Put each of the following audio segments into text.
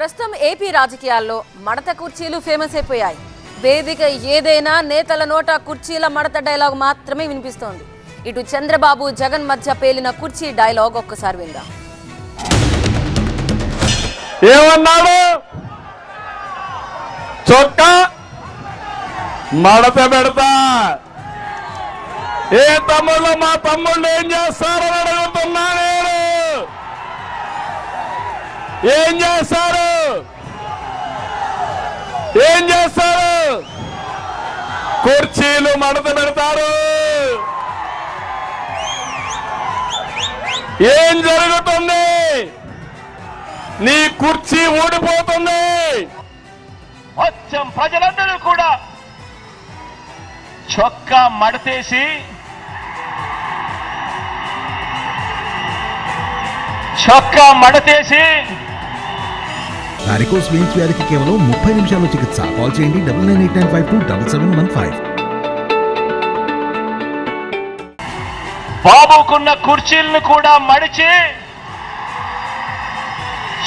ప్రస్తుతం ఏపీ రాజకీయాల్లో మడత కుర్చీలు ఫేమస్ అయిపోయాయి. వేదిక ఏదైనా నేతల నోట కుర్చీల మడత డైలాగ్ మాత్రమే వినిపిస్తోంది. ఇటు చంద్రబాబు జగన్ మధ్య పేలిన కుర్చీ డైలాగ్ ఒక్కసారి విందాం. ఏమన్నాడు? చొక్క? మడత పెడతా. ఏ తమ్ముళ్ళు మా తమ్ముళ్ళు ఏం చేస్తారని అడుగుతున్నా నేను. ఏం చేస్తారు? ఏం చేస్తారు? కుర్చీలు మడత పెడతారు. ఏం జరుగుతుంది? నీ కుర్చీ ఊడిపోతుంది. మొత్తం ప్రజలందరూ కూడా చొక్కా మడతేసి చొక్కా మడతేసి వారికోస్ వెయిన్స్ వ్యాధికి కేవలం ముప్పై నిమిషాల్లో చికిత్స. కాల్ చేయండి double nine eight nine five two double seven one five. బాబుకున్న కుర్చీలను కూడా మడిచి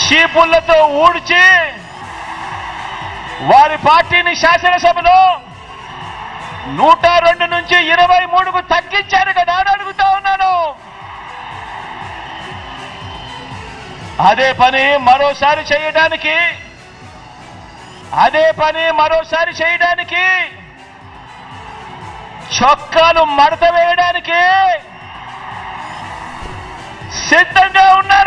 చీపుళ్ళతో ఊడ్చి వారి పార్టీని శాసనసభలో నూట రెండు నుంచి ఇరవై మూడుకు తగ్గించారు కదా అని అడుగుతా ఉన్నాను. అదే పని మరోసారి చేయడానికి. అదే పని మరోసారి చేయడానికి. చొక్కాలు మడత వేయడానికి. సిద్ధంగా ఉన్నారు